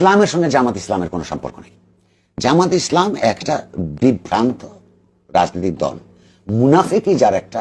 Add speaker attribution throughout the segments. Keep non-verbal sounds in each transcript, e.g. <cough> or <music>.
Speaker 1: ইসলামের সঙ্গে জামাত ইসলামের কোনো সম্পর্ক নেই। জামাত ইসলাম একটা বিভ্রান্ত রাজনৈতিক দল। মুনাফিকই যার একটা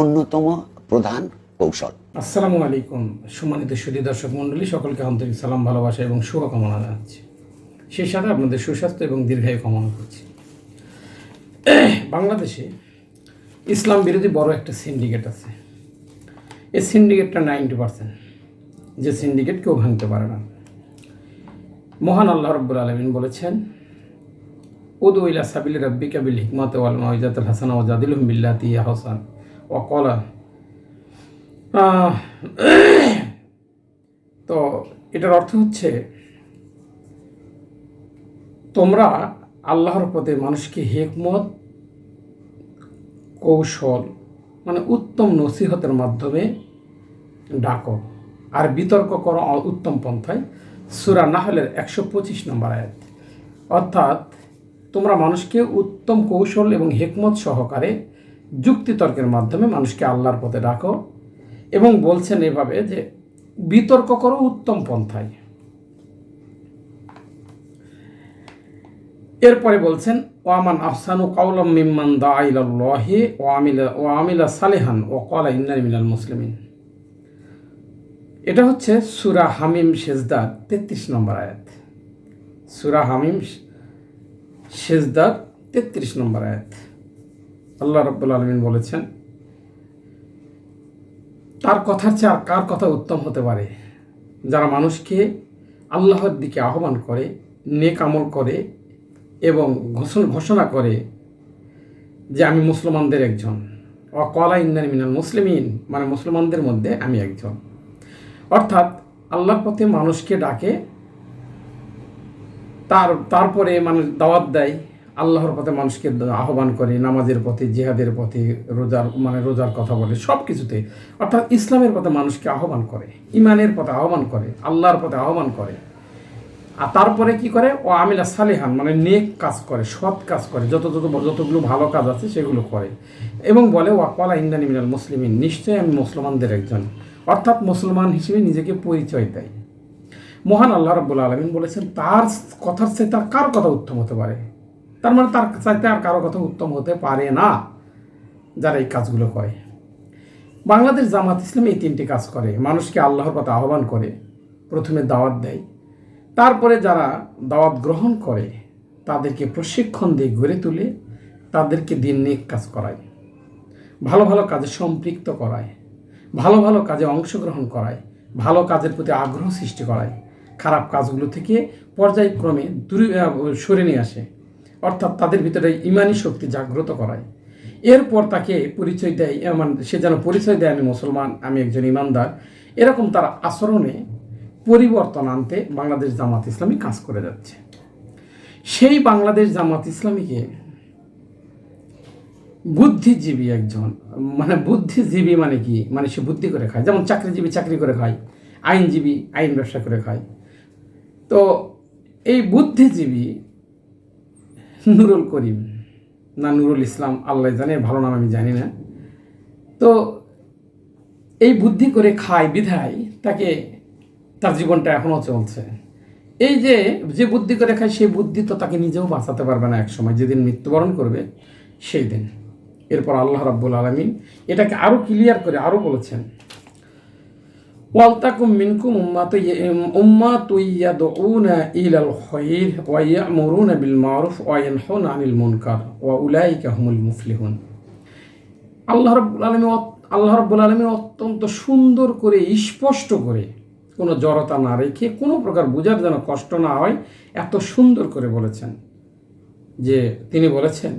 Speaker 1: অন্যতম প্রধান কৌশল।
Speaker 2: আসসালামু আলাইকুম, সম্মানিত সুদী দর্শক মণ্ডলী, সকলকে আন্তরিক সালাম, ভালোবাসা এবং শুভকামনা জানাচ্ছি। সেই সাথে আপনাদের সুস্বাস্থ্য এবং দীর্ঘায়ু কামনা করছি। বাংলাদেশে ইসলাম বিরোধী বড় একটা সিন্ডিকেট আছে। এই সিন্ডিকেটটা নাইনটি পার্সেন্ট যে সিন্ডিকেট কেউ ভাঙতে পারে না। মহান আল্লাহ রব্বুল আলমিন বলেছেন, উদু ইলা সাবিল রব্বিকা বিল হিকমত ওয়াল মাইজাতুল হাসানা ওয়া জাদিলুহুম বিল্লাতি ইয়া হাসান। ওয়া ক্বালা তো এটার অর্থ হচ্ছে, তোমরা আল্লাহর পথে মানুষকে হেকমত, কৌশল মানে উত্তম নসিহতের মাধ্যমে ডাকো। আর বিতর্ক করো উত্তম পন্থায়। সুরা নাহলের একশো পঁচিশ নম্বর আয়াত। অর্থাৎ তোমরা মানুষকে উত্তম কৌশল এবং হেকমত সহকারে যুক্তিতর্কের মাধ্যমে মানুষকে আল্লাহর পথে ডাকো এবং বলছেন এভাবে যে, বিতর্ক করো উত্তম পন্থায়। এরপরে বলছেন, ওয়ামান আহসানু কাউলাম মিম্মান দা আইলাল্লাহি ও আমিলা ও আমিলা সালেহান ও কলা ইন্নানি মিনাল মুসলিমিন। এটা হচ্ছে সুরা হামিম সেজদার তেত্রিশ নম্বর আয়াত। সুরা হামিম সেজদার তেত্রিশ নম্বর আয়াত। আল্লাহ রব্বুল আলমিন বলেছেন, তার কথার চেয়ে কার কথা উত্তম হতে পারে? যারা মানুষকে আল্লাহর দিকে আহ্বান করে, নেক আমল করে এবং ঘোষণা ঘোষণা করে যে আমি মুসলমানদের একজন। অকলা ইন্দানি মিনাল মুসলিমিন মানে মুসলমানদের মধ্যে আমি একজন। অর্থাৎ আল্লাহর পথে মানুষকে ডাকে, তার, তারপরে মানুষ দাওয়াত দেয়, আল্লাহর পথে মানুষকে আহ্বান করে, নামাজের পথে, জিহাদের পথে, রোজার মানে রোজার কথা বলে সব কিছুতে অর্থাৎ ইসলামের পথে মানুষকে আহ্বান করে, ইমানের পথে আহ্বান করে, আল্লাহর পথে আহ্বান করে। আর তারপরে কি করে? ও আমিলা সালেহান মানে নেক কাজ করে, সৎ কাজ করে, যত যত, যতগুলো ভালো কাজ আছে সেগুলো করে। এবং বলে ওয়াকওয়ালা ইন্দানি মিনাল মুসলিমিন, নিশ্চয়ই আমি মুসলমানদের একজন। অর্থাৎ মুসলমান হিসেবে নিজেকে পরিচয় দেয়। মহান আল্লাহ রব্বুল আলমিন বলেছেন, তার কথার চাইতে তার কার কথা উত্তম হতে পারে। তার মানে তার চাইতে আর কারও কথা উত্তম হতে পারে না যারা এই কাজগুলো করে। বাংলাদেশ জামাত ইসলাম এই তিনটি কাজ করে। মানুষকে আল্লাহর পথে আহ্বান করে, প্রথমে দাওয়াত দেয়। তারপরে যারা দাওয়াত গ্রহণ করে, তাদেরকে প্রশিক্ষণ দিয়ে গড়ে তুলে, তাদেরকে দিন নেক কাজ করায়। ভালো ভালো কাজে সম্পৃক্ত করায়। ভালো ভালো কাজে অংশগ্রহণ করায়, ভালো কাজের প্রতি আগ্রহ সৃষ্টি করায়, খারাপ কাজগুলো থেকে পর্যায়ক্রমে দূরে সরে নিয়ে আসে, অর্থাৎ তাদের ভিতরে ইমানি শক্তি জাগ্রত করায়। এরপর তাকে পরিচয় দেয়, এমন, সে যেন পরিচয় দেয়, আমি মুসলমান, আমি একজন ইমানদার। এরকম তার আচরণে পরিবর্তন আনতে বাংলাদেশ জামাত ইসলামী কাজ করে যাচ্ছে। সেই বাংলাদেশ জামাত ইসলামীকে বুদ্ধিজীবী একজন। মানে বুদ্ধিজীবী মানে কি? মানে সে বুদ্ধি করে খায়। যেমন চাকরিজীবী চাকরি করে খায়, আইনজীবী আইন ব্যবসা করে খায়। তো এই বুদ্ধিজীবী নুরুল করিম না নুরুল ইসলাম, আল্লাহ জানে, ভালো নাম আমি জানি না। তো এই বুদ্ধি করে খায়, বিধায় তাকে, তার জীবনটা এখনও চলছে। এই যে যে বুদ্ধি করে খায়, সেই বুদ্ধি তো তাকে নিজেও বাঁচাতে পারবে না একসময়। যেদিন মৃত্যুবরণ করবে, সেই দিন। এরপর আল্লাহ রাব্বুল আলমিন এটাকে আরও ক্লিয়ার করে আরও বলেছেন। ওয়ালতাকুম মিনকুম উম্মাত উম্মাত ইয়াদউনা ইলাল খায়র ওয়া ইয়ামুরুনা বিল মারুফ ওয়া ইয়ানহাউনা আনিল মুনকার ওয়া উলাইকা হুমুল মুফলিহুন। আল্লাহ রাব্বুল আলামিন আল্লাহ রাব্বুল আলামিন অত্যন্ত সুন্দর করে, স্পষ্ট করে কোনো জড়তা না রেখে কোনো প্রকার বোঝার যেন কষ্ট না হয়, এত সুন্দর করে বলেছেন। যে তিনি বলেছেন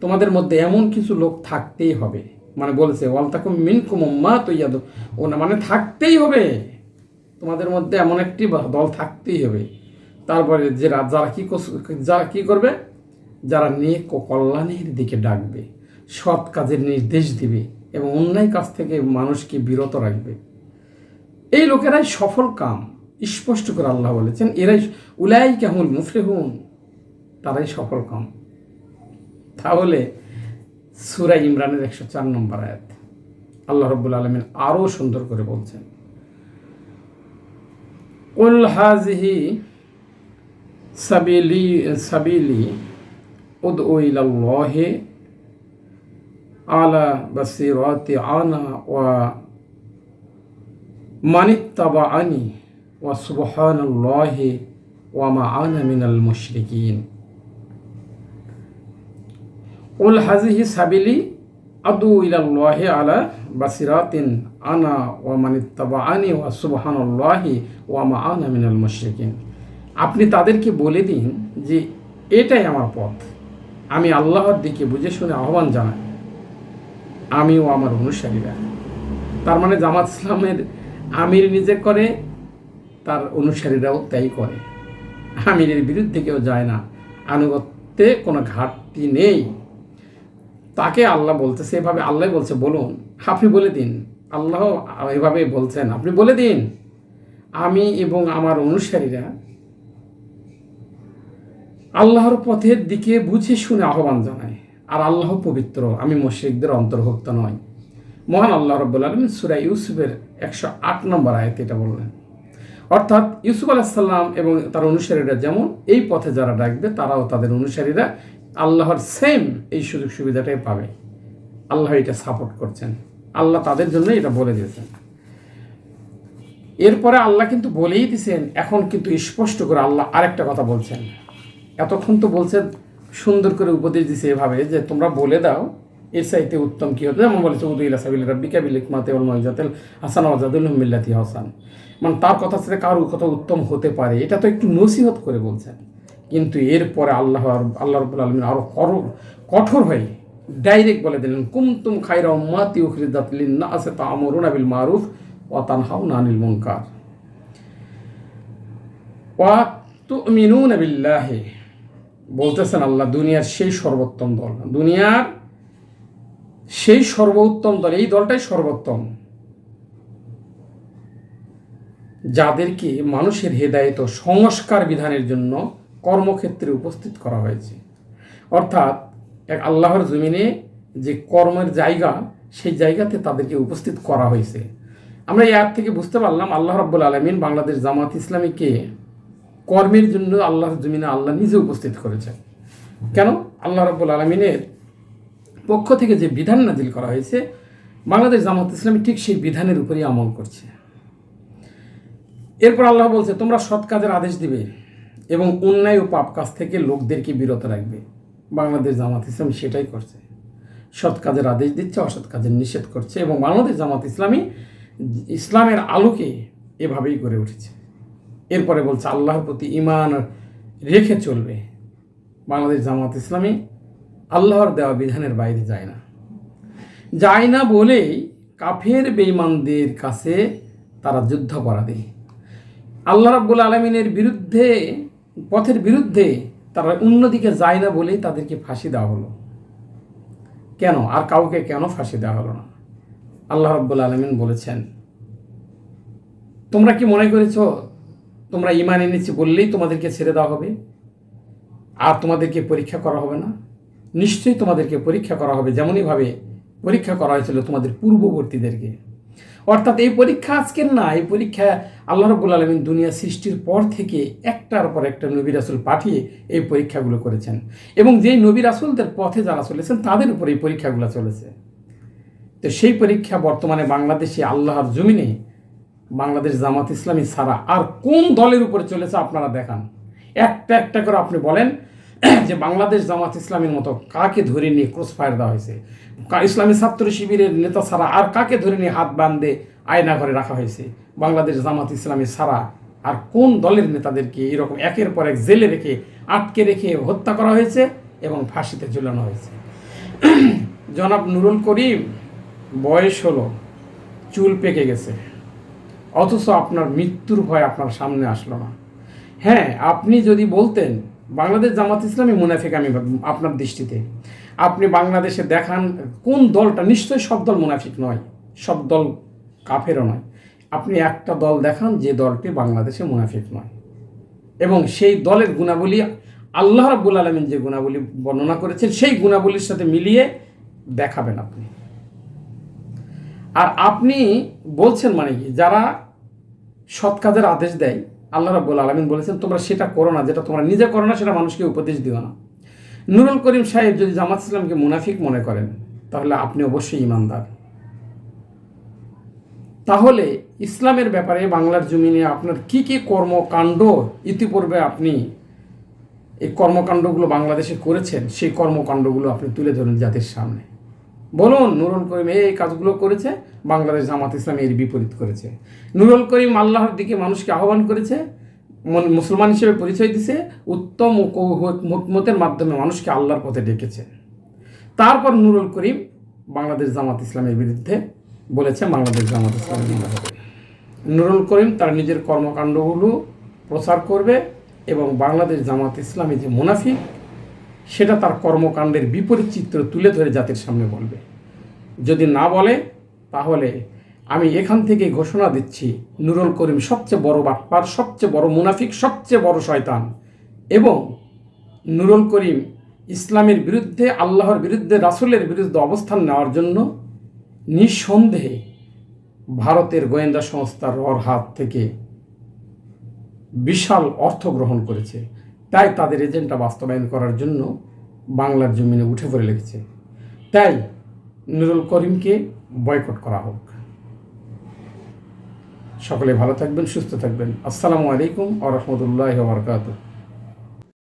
Speaker 2: তোমাদের মধ্যে এমন কিছু লোক থাকতেই হবে। মানে বলেছে, ওয়ালতাকুম মিনকুম উম্মা তৈয়াদ ও না মানে থাকতেই হবে। তোমাদের মধ্যে এমন একটি দল থাকতেই হবে। তারপরে যে যারা কী যারা কী করবে? যারা ও কল্যাণের দিকে ডাকবে, সৎ কাজের নির্দেশ দিবে এবং অন্যায় কাজ থেকে মানুষকে বিরত রাখবে। এই লোকেরাই সফল কাম, স্পষ্ট করে আল্লাহ বলেছেন, এরাই উলাই কেমন মুফলেহুন, তারাই সফল কাম। তাহলে সুরা ইমরানের একশো চার নম্বর আয়াত আল্লাহ রব্বুল আলমিন আরও সুন্দর করে বলছেন উল হাজিহি সাবিলি সাবিলি উদউ ইলাল্লাহি আলা বাসিরাতি আনা ওয়া মানিত্তাবাআনি ওয়া সুবহানাল্লাহি ওয়া মা আনা মিনাল মুশরিকিন। উল হাজিহি সাবিলি আদু ইলাল্লাহি আলা বাসিরাতিন আনা ওয়া মানিত্তাবাআনি ওয়া সুবহানাল্লাহি ওয়া মা আনা মিনাল মুশরিকিন। আপনি তাদেরকে বলে দিন যে এটাই আমার পথ। আমি আল্লাহর দিকে বুঝে শুনে আহ্বান জানাই। আমিও আমার অনুসারীরা। তার মানে জামাত ইসলামের আমির নিজে করে, তার অনুসারীরাও তাই করে। আমিরের বিরুদ্ধে কেউ যায় না। আনুগত্যে কোনো ঘাটতি নেই। তাকে আল্লাহ বলতেছে, এভাবে আল্লাহ বলছে, বলুন। আপনি বলে দিন। আল্লাহ এভাবে বলছেন, আপনি বলে দিন। আমি এবং আমার অনুসারীরা আল্লাহর পথের দিকে বুঝে শুনে আহ্বান জানায় আর আল্লাহ পবিত্র, আমি মুশরিকদের অন্তর্ভুক্ত নয় মহান আল্লাহ রব্বুল আলমিন সুরা ইউসুফের একশো আট নম্বর আয়তে এটা বললেন। অর্থাৎ ইউসুফ আলাহিসাল্লাম এবং তার অনুসারীরা যেমন, এই পথে যারা ডাকবে, তারাও তাদের অনুসারীরা আল্লাহর সেম এই সুযোগ সুবিধাটাই পাবে। আল্লাহ এটা সাপোর্ট করছেন। আল্লাহ তাদের জন্য এটা বলে দিয়েছেন। এরপরে আল্লাহ কিন্তু বলেই দিছেন, এখন কিন্তু স্পষ্ট করে আল্লাহ আরেকটা কথা বলছেন। এতক্ষণ তো বলছেন, সুন্দর করে উপদেশ দিছে এভাবে যে তোমরা বলে দাও, এর চাইতে উত্তম কি হতো যেমন বলেছে উদুল্লা সাবিল রাব্বিকা বিল ইকমাতে ওয়াল মইজাতিল হাসান ওয়াজাদুল মিল্লাতি হাসান। মানে তার কথা সাথে কারোর কথা উত্তম হতে পারে। এটা তো একটু নসিহত করে বলছেন। কিন্তু এরপরে আল্লাহ আল্লাহ রব্বুল আলমিন আরও করো, কঠোর হয়ে ডাইরেক্ট বলে দিলেন, কুমতুম খাইরা উম্মাতি উখরিদাত লিন্নাসে তা'মুরুনা বিল মারুফ ওয়া তানহাউনা আনিল মুনকার। ওয়া বলতেছেন আল্লাহ, দুনিয়ার সেই সর্বোত্তম দল। দুনিয়ার সেই সর্বোত্তম দল, এই দলটাই সর্বোত্তম। যাদেরকে মানুষের হেদায়ত সংস্কার বিধানের জন্য কর্মক্ষেত্রে উপস্থিত করা হয়েছে। অর্থাৎ এক আল্লাহর জমিনে যে কর্মের জায়গা, সেই জায়গাতে তাদেরকে উপস্থিত করা হয়েছে। আমরা এর থেকে বুঝতে পারলাম, আল্লাহ রাব্বুল আলমিন বাংলাদেশ জামাত ইসলামীকে কর্মের জন্য আল্লাহর জমিনে আল্লাহ নিজে উপস্থিত করেছেন। কেন? আল্লাহ রাব্বুল আলমিনের পক্ষ থেকে যে বিধান নাজিল করা হয়েছে, বাংলাদেশ জামাত ইসলামী ঠিক সেই বিধানের উপরেই আমল করছে। এরপর আল্লাহ বলছে, তোমরা সৎ কাজের আদেশ দিবে। এবং অন্যায় ও পাপ কাজ থেকে লোকদেরকে বিরত রাখবে। বাংলাদেশ জামাত ইসলামী সেটাই করছে। সৎ কাজের আদেশ দিচ্ছে, অসৎ কাজের নিষেধ করছে এবং বাংলাদেশ জামাত ইসলামী ইসলামের আলোকে এভাবেই গড়ে উঠেছে। এরপরে বলছে, আল্লাহর প্রতি ইমান রেখে চলবে। বাংলাদেশ জামাত ইসলামী আল্লাহর দেওয়া বিধানের বাইরে যায় না। যায় না বলেই কাফের বেঈমানদের কাছে তারা যুদ্ধ যুদ্ধাপরাধী। আল্লাহ রাব্বুল আলমিনের বিরুদ্ধে পথের বিরুদ্ধে তারা অন্যদিকে যায় না বলেই তাদেরকে ফাঁসি দেওয়া হলো। কেন? আর কাউকে কেন ফাঁসি দেওয়া হলো না? আল্লাহ রাব্বুল আলমিন বলেছেন, তোমরা কি মনে করেছ তোমরা ইমান এনেছি বললেই তোমাদেরকে ছেড়ে দেওয়া হবে? আর তোমাদেরকে পরীক্ষা করা হবে না? নিশ্চয়ই তোমাদেরকে পরীক্ষা করা হবে। যেমনইভাবে পরীক্ষা করা হয়েছিল তোমাদের পূর্ববর্তীদেরকে। অর্থাৎ এই পরীক্ষা আজকের না, এই পরীক্ষা আল্লাহ রব্বুল আলমিন দুনিয়া সৃষ্টির পর থেকে একটার পর একটা নবী রাসুল পাঠিয়ে এই পরীক্ষাগুলো করেছেন। এবং যেই নবী রাসুলদের পথে যারা চলেছেন, তাদের উপর এই পরীক্ষাগুলো চলেছে। তো সেই পরীক্ষা বর্তমানে বাংলাদেশে আল্লাহর জমিনে বাংলাদেশ জামাত ইসলামী ছাড়া আর কোন দলের উপরে চলেছে আপনারা দেখান। একটা একটা করে আপনি বলেন <clears throat> যে বাংলাদেশ জামাত ইসলামের মতো কাকে ধরে নিয়ে ক্রস ফায়ার দেওয়া হয়েছে? ইসলামী ছাত্র শিবিরের নেতা ছাড়া আর কাকে ধরে নিয়ে হাত বান্ধে আয়না ঘরে রাখা হয়েছে? বাংলাদেশ জামাত ইসলামী ছাড়া আর কোন দলের নেতাদেরকে এরকম একের পর এক জেলে রেখে আটকে রেখে হত্যা করা হয়েছে এবং ফাঁসিতে ঝুলানো হয়েছে? <clears throat> জনাব নুরুল করিম, বয়স হলো, চুল পেকে গেছে। অথচ আপনার মৃত্যুর ভয় আপনার সামনে আসলো না। হ্যাঁ আপনি যদি বলতেন বাংলাদেশ জামাত ইসলামী মুনাফিক আমি আপনার দৃষ্টিতে। আপনি বাংলাদেশে দেখান, কোন দলটা নিশ্চয়ই সব দল মুনাফিক নয়, সব দল কাফেরও নয়। আপনি একটা দল দেখান, যে দলটি বাংলাদেশে মুনাফিক নয়। এবং সেই দলের গুণাবলী, আল্লাহ রাব্বুল আলমিন যে গুণাবলী বর্ণনা করেছেন, সেই গুণাবলীর সাথে মিলিয়ে দেখাবেন আপনি। আর আপনি বলছেন মানে কি, যারা সৎ কাজের আদেশ দেয় আল্লাহ রাব্বুল আলমিন বলেছেন, তোমরা সেটা করো না, যেটা তোমরা নিজে করো না, সেটা মানুষকে উপদেশ দিও না। নুরুল করিম সাহেব যদি জামাত ইসলামকে মুনাফিক মনে করেন, তাহলে আপনি অবশ্যই ইমানদার। তাহলে ইসলামের ব্যাপারে বাংলার জমিনে আপনার কি কি কর্মকাণ্ড ইতিপূর্বে আপনি এই কর্মকাণ্ডগুলো বাংলাদেশে করেছেন, সেই কর্মকাণ্ডগুলো আপনি তুলে ধরুন জাতির সামনে। বলুন, নুরুল করিম এই কাজগুলো করেছে বাংলাদেশ জামাত ইসলাম এর বিপরীত করেছে। নুরুল করিম আল্লাহর দিকে মানুষকে আহ্বান করেছে মুসলমান হিসেবে পরিচয় দিছে, উত্তম ও মতের মাধ্যমে মানুষকে আল্লাহর পথে ডেকেছে। তারপর নুরুল করিম বাংলাদেশ জামাত ইসলামের বিরুদ্ধে বলেছে, বাংলাদেশ জামাত ইসলামের নুরুল করিম তার নিজের কর্মকাণ্ডগুলো প্রচার করবে এবং বাংলাদেশ জামাত ইসলামী যে মুনাফিক, সেটা তার কর্মকাণ্ডের বিপরীত চিত্র তুলে ধরে জাতির সামনে বলবে। যদি না বলে তাহলে আমি এখান থেকে ঘোষণা দিচ্ছি, নুরুল করিম সবচেয়ে বড় বাটপার সবচেয়ে বড় মুনাফিক, সবচেয়ে বড় শয়তান। এবং নুরুল করিম ইসলামের বিরুদ্ধে, আল্লাহর বিরুদ্ধে, রাসূলের বিরুদ্ধে অবস্থান নেওয়ার জন্য নিঃসন্দেহে ভারতের গোয়েন্দা সংস্থার রর হাত থেকে বিশাল অর্থ গ্রহণ করেছে। তাই তাদের এজেন্ডা বাস্তবায়ন করার জন্য বাংলার জমিনে উঠে পড়ে লেগেছে। তাই নুরুল করিমকে বয়কট করা হোক। সকলে ভালো থাকবেন সুস্থ থাকবেন। আসসালামু আলাইকুম আ রহমতুল্লাহ বারকাতুহ।